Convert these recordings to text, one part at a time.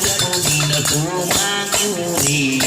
વસ્તુ તું માંગ્યું રે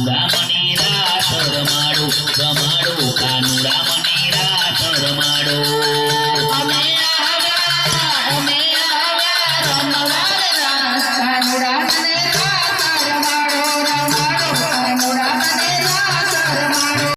that